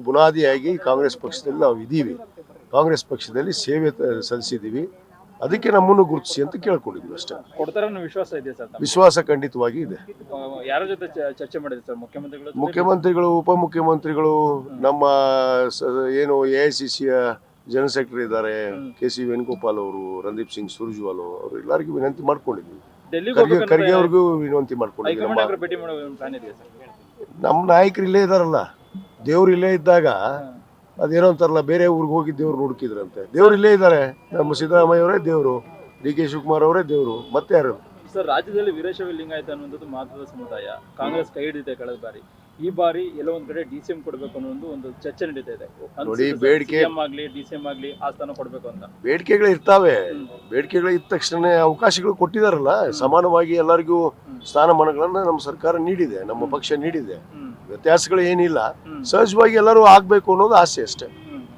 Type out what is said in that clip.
ಒಂದು ಬುನಾದಿಯಾಗಿ ಕಾಂಗ್ರೆಸ್ ಪಕ್ಷದಲ್ಲಿ ನಾವು ಇದ್ದೀವಿ ಕಾಂಗ್ರೆಸ್ ಪಕ್ಷದಲ್ಲಿ ಸೇವೆ ಸಲ್ಲಿಸಿದ್ದೀವಿ ಅದಕ್ಕೆ ನಮ್ಮನ್ನು ಗುರುತಿಸಿ ಅಂತ ಕೇಳ್ಕೊಂಡಿದ್ವಿ ಅಷ್ಟೇ. ವಿಶ್ವಾಸ ಇದೆ ಸರ್ ವಿಶ್ವಾಸ ಖಂಡಿತವಾಗಿ ಇದೆ. ಯಾರ ಜೊತೆ ಚರ್ಚೆ ಮಾಡಿದೆ ಸರ್? ಮುಖ್ಯಮಂತ್ರಿಗಳ? ಮುಖ್ಯಮಂತ್ರಿಗಳು ಉಪಮುಖ್ಯಮಂತ್ರಿಗಳು ನಮ್ಮ ಏನು ಎ ಐ ಸಿ ಸಿಯ ಜನರಲ್ ಸೆಕ್ರೆಟರಿ ಇದ್ದಾರೆ ಕೆ ಸಿ ವೇಣುಗೋಪಾಲ್ ಅವರು ರಂದೀಪ್ ಸಿಂಗ್ ಸುರ್ಜುವಾಲ್ ಅವರು ಎಲ್ಲರಿಗೂ ವಿನಂತಿ ಮಾಡ್ಕೊಂಡಿದ್ವಿ. ಖರ್ಗೆ ಅವ್ರಿಗೂ ವಿನಂತಿ ಮಾಡ್ಕೊಂಡಿದ್ವಿ. ನಮ್ಮ ನಾಯಕರು ಇಲ್ಲೇ ಇದಾರಲ್ಲ. ದೇವ್ರು ಇಲ್ಲೇ ಇದ್ದಾಗ ಅದೇನೋ ಅಂತಾರಲ್ಲ ಬೇರೆ ಊರಿಗೆ ಹೋಗಿ ದೇವ್ರು ಹುಡುಕಿದ್ರಂತೆ ದೇವ್ರು ಇಲ್ಲೇ ಇದ್ದಾರೆ. ನಮ್ಮ ಸಿದ್ದರಾಮಯ್ಯ ಅವರೇ ದೇವರು ಡಿ ಕೆ ಶಿವಕುಮಾರ್ ಅವರೇ ದೇವರು ಮತ್ತೆ ಯಾರು? ಸರ್ ರಾಜ್ಯದಲ್ಲಿ ವೀರಶೈವ ಲಿಂಗಾಯತ ಅನ್ನುವಂಥದ್ದು ಮಹತ್ವದ ಸಮುದಾಯ. ಕಾಂಗ್ರೆಸ್ ಕೈ ಹಿಡಿದಿದೆ ಕಳೆದ ಬಾರಿ. ಈ ಬಾರಿ ಎಲ್ಲೋ ಒಂದ್ ಕಡೆ ಡಿ ಸಿ ಎಂ ಕೊಡ್ಬೇಕು ಅನ್ನೋ ಒಂದು ಒಂದು ಚರ್ಚೆ ನಡೀತಾ ಇದೆ. ನೋಡಿ, ಬೇಡಿಕೆ- ಆಗ್ಲಿ ಡಿ ಸಿ ಎಂ ಆಗ್ಲಿ ಆ ಸ್ಥಾನ ಕೊಡ್ಬೇಕು ಅಂತ. ಬೇಡಿಕೆಗಳು ಇರ್ತಾವೆ. ಬೇಡಿಕೆಗಳು ಇದ್ದ ತಕ್ಷಣ ಅವಕಾಶಗಳು ಕೊಟ್ಟಿದಾರಲ್ಲ. ಸಮಾನವಾಗಿ ಎಲ್ಲರಿಗೂ ಸ್ಥಾನಮಾನಗಳನ್ನ ನಮ್ಮ ಸರ್ಕಾರ ನೀಡಿದೆ ನಮ್ಮ ಪಕ್ಷ ನೀಡಿದೆ. ವ್ಯತ್ಯಾಸಗಳು ಏನಿಲ್ಲ ಸಹಜವಾಗಿ ಎಲ್ಲರೂ ಆಗ್ಬೇಕು ಅನ್ನೋದು ಆಸೆ ಅಷ್ಟೇ.